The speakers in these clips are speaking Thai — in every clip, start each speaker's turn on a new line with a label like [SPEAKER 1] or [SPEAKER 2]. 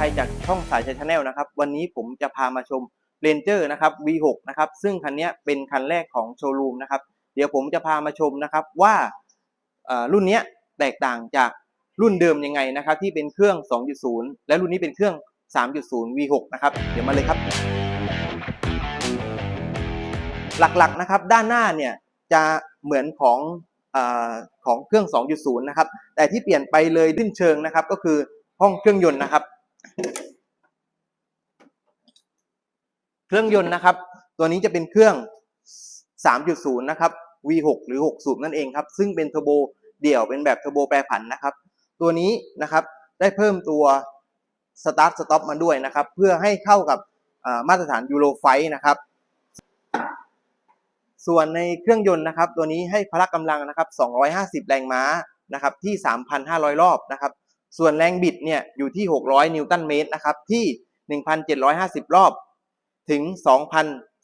[SPEAKER 1] ชัยจากช่องสายชัยชาแนลนะครับ วันนี้ผมจะพามาชม Ranger นะครับ V6 นะครับ ซึ่งคันนี้เป็นคันแรกของโชว์รูมนะครับ เดี๋ยวผมจะพามาชมนะครับว่ารุ่นนี้แตกต่างจากรุ่นเดิมยังไงนะครับ ที่เป็นเครื่อง 2.0 และรุ่นนี้เป็นเครื่อง 3.0 V6 นะครับ เดี๋ยวมาเลยครับ หลักๆนะครับด้านหน้าเนี่ยจะเหมือนของอของเครื่อง 2.0 นะครับ แต่ที่เปลี่ยนไปเลยดิ้นเชิงนะครับ ก็คือห้องเครื่องยนต์นะครับ เครื่องยนต์นะครับ ตัวนี้จะเป็นเครื่อง 3.0 นะครับ V6 หรือ 6 สูบนั่นเองครับ ซึ่งเป็นเทอร์โบเดี่ยวเป็นแบบเทอร์โบแปรผันนะครับ ตัวนี้นะครับได้เพิ่มตัว Start Stop มาด้วยนะครับ เพื่อให้เข้ากับมาตรฐานยูโรไฟนะครับ ส่วนในเครื่องยนต์นะครับ ตัวนี้ให้พละกำลังนะครับ 250 แรงม้านะครับที่ 3,500 รอบนะครับ ส่วนแรงบิดเนี่ยอยู่ที่ 600 นิวตันเมตรนะครับที่ 1,750 รอบ ถึง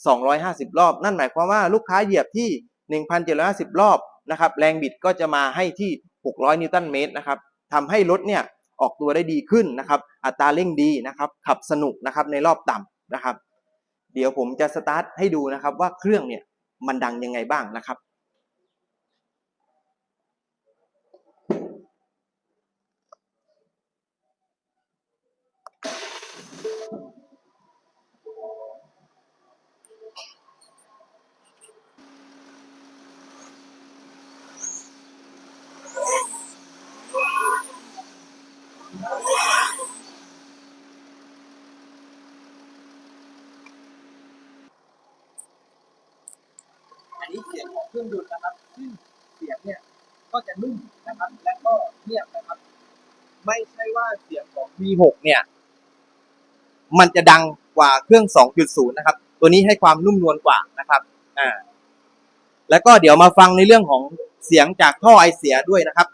[SPEAKER 1] 2,250 รอบ นั่นหมายความว่าลูกค้าเหยียบที่ 1,750 รอบนะครับแรงบิดก็จะมาให้ที่ 600 นิวตันเมตรนะครับทำให้รถเนี่ยออกตัวได้ดีขึ้นนะครับ อัตราเร่งดีนะครับ ขับสนุกนะครับในรอบต่ำนะครับ เดี๋ยวผมจะสตาร์ทให้ดูนะครับว่าเครื่องเนี่ยมันดังยังไงบ้างนะครับ อันนี้ เสียงของเครื่องยนต์นะครับ ซึ่งเสียงเนี่ยก็จะนุ่มนะครับ และก็เงียบนะครับ ไม่ใช่ว่าเสียงของ V6 เนี่ย มันจะดังกว่าเครื่อง 2.0 นะครับ ตัวนี้ให้ความนุ่มนวลกว่านะครับ อ่า แล้วก็เดี๋ยวมาฟังในเรื่องของเสียงจากท่อไอเสียด้วยนะครับ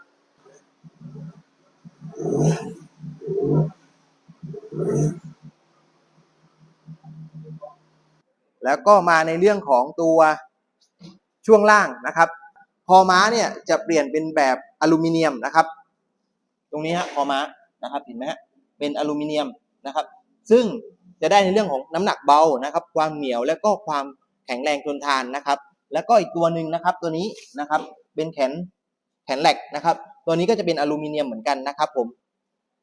[SPEAKER 1] แล้วก็มาในเรื่องของตัว ช่วงล่างนะครับคอม้าเนี่ยจะเปลี่ยนเป็นแบบอลูมิเนียมนะครับ ตรงนี้ฮะคอม้านะครับเห็นไหมฮะเป็นอลูมิเนียมนะครับ ซึ่งจะได้ในเรื่องของน้ำหนักเบานะครับ ความเหนียวและก็ความแข็งแรงทนทานนะครับ แล้วก็อีกตัวหนึ่งนะครับตัวนี้นะครับเป็นแขนแขนเหลกนะครับ ตัวนี้ก็จะเป็นอลูมิเนียมเหมือนกันนะครับ ผม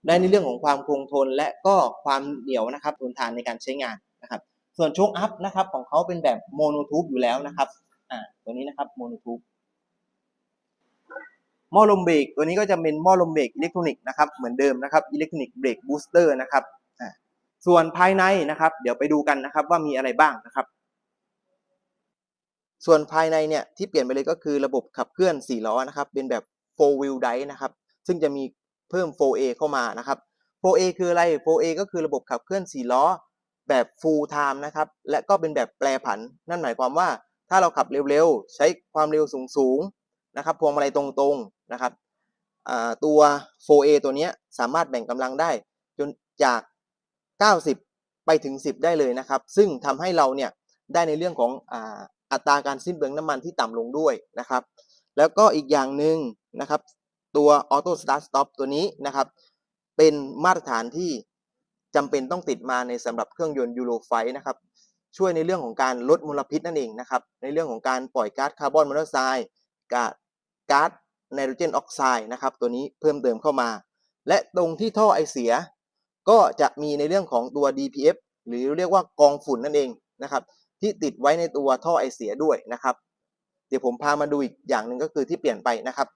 [SPEAKER 1] ได้ในเรื่องของความคงทนและก็ความเหนียวนะครับทนทานในการใช้งานนะครับ ส่วนโชคอัพนะครับของเขาเป็นแบบโมโนทูบอยู่แล้วนะครับ อ่าตัวนี้นะครับโมโนทูบหม้อลมเบรกตัวนี้ก็จะเป็นหม้อลมเบรกอิเล็กทรอนิกส์นะครับเหมือนเดิมนะครับอิเล็กทรอนิกส์เบรกบูสเตอร์นะครับอ่าส่วนภายในนะครับ เดี๋ยวไปดูกันนะครับว่ามีอะไรบ้างนะครับ ส่วนภายในเนี่ยที่เปลี่ยนไปเลยก็คือระบบขับเคลื่อน 4 ล้อนะครับ เป็นแบบ4 wheel drive นะครับ ซึ่งจะมีเพิ่ม 4A เข้ามานะครับ 4A คืออะไร 4A ก็คือระบบขับเคลื่อน 4 ล้อ แบบ full time นะครับ และก็เป็นแบบแปรผัน นั่นหมายความว่า ถ้าเราขับเร็วๆ ใช้ความเร็วสูงๆนะครับพวงมาลัยตรงๆนะครับตัว 4A ตัวนี้สามารถแบ่งกำลังได้จนจาก 90 ไปถึง 10 ได้เลยนะครับ ซึ่งทำให้เราเนี่ยได้ในเรื่องของออัตราการสิ้นเปลืองน้ำมันที่ต่ำลงด้วยนะครับ แล้วก็อีกอย่างหนึ่งนะครับตัว Auto Start Stop ตัวนี้นะครับ เป็นมาตรฐานที่จำเป็นต้องติดมาในสำหรับเครื่องยนต์ยูโรไฟนะครับ ช่วยในเรื่องของการลดมลพิษนั่นเองนะครับ ในเรื่องของการปล่อยก๊าซคาร์บอนมอนอกไซด์ก๊าซไนโตรเจนออกไซด์นะครับ ตัวนี้เพิ่มเติมเข้ามา และตรงที่ท่อไอเสีย ก็จะมีในเรื่องของตัว DPF หรือเรียกว่ากองฝุ่นนั่นเองนะครับ ที่ติดไว้ในตัวท่อไอเสียด้วยนะครับ เดี๋ยวผมพามาดูอีกอย่างหนึ่งก็คือที่เปลี่ยนไปนะครับ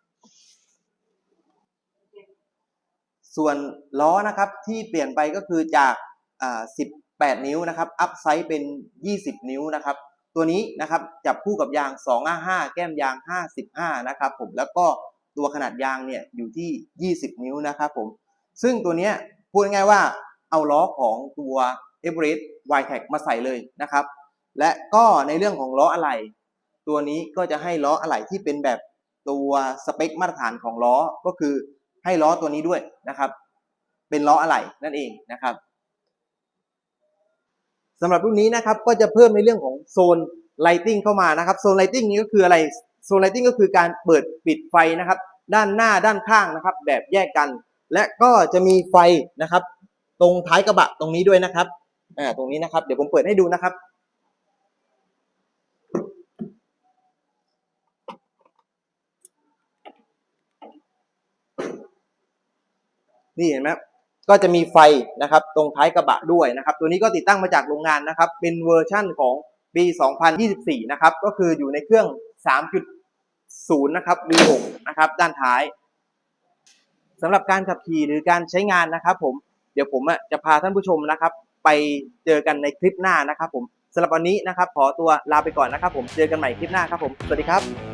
[SPEAKER 1] ส่วนล้อนะครับที่เปลี่ยนไปก็คือจากอ่ 8 นิ้วนะครับ อัพไซส์เป็น 20 นิ้วนะครับ ตัวนี้นะครับจับคู่กับยาง 255 แก้มยาง 55 นะครับผม แล้วก็ตัวขนาดยางเนี่ยอยู่ที่ 20 นิ้วนะครับผม ซึ่งตัวเนี้ยพูดง่ายๆว่าเอาล้อของตัว e v e r e s t y t e c มาใส่เลยนะครับ และก็ในเรื่องของล้ออะไหล่ตัวนี้ก็จะให้ล้ออะไหล่ที่เป็นแบบตัวสเปคมาตรฐานของล้อก็คือให้ล้อตัวนี้ด้วยนะครับ เป็นล้ออะไหล่นั่นเองนะครับ สำหรับรุ่นนี้นะครับก็จะเพิ่มในเรื่องของโซนไลติงเข้ามานะครับโซนไลติงนี้ก็คืออะไรโซนไลติงก็คือการเปิดปิดไฟนะครับ ด้านหน้าด้านข้างนะครับ แบบแยกกัน และก็จะมีไฟนะครับ ตรงท้ายกระบะตรงนี้ด้วยนะครับอ่าตรงนี้นะครับ เดี๋ยวผมเปิดให้ดูนะครับนี่เห็นไหม ก็จะมีไฟนะครับตรงท้ายกระบะด้วยนะครับตัวนี้ก็ติดตั้งมาจากโรงงานนะครับเป็นเวอร์ชั่นของปี 2024 นะครับก็คืออยู่ในเครื่อง 3.0 นะครับ V6 นะครับด้านท้ายสำหรับการขับขี่หรือการใช้งานนะครับผมเดี๋ยวผมจะพาท่านผู้ชมนะครับ ไปเจอกันในคลิปหน้านะครับผมสำหรับวันนี้นะครับขอตัวลาไปก่อนนะครับผมเจอกันใหม่คลิปหน้าครับผมสวัสดีครับ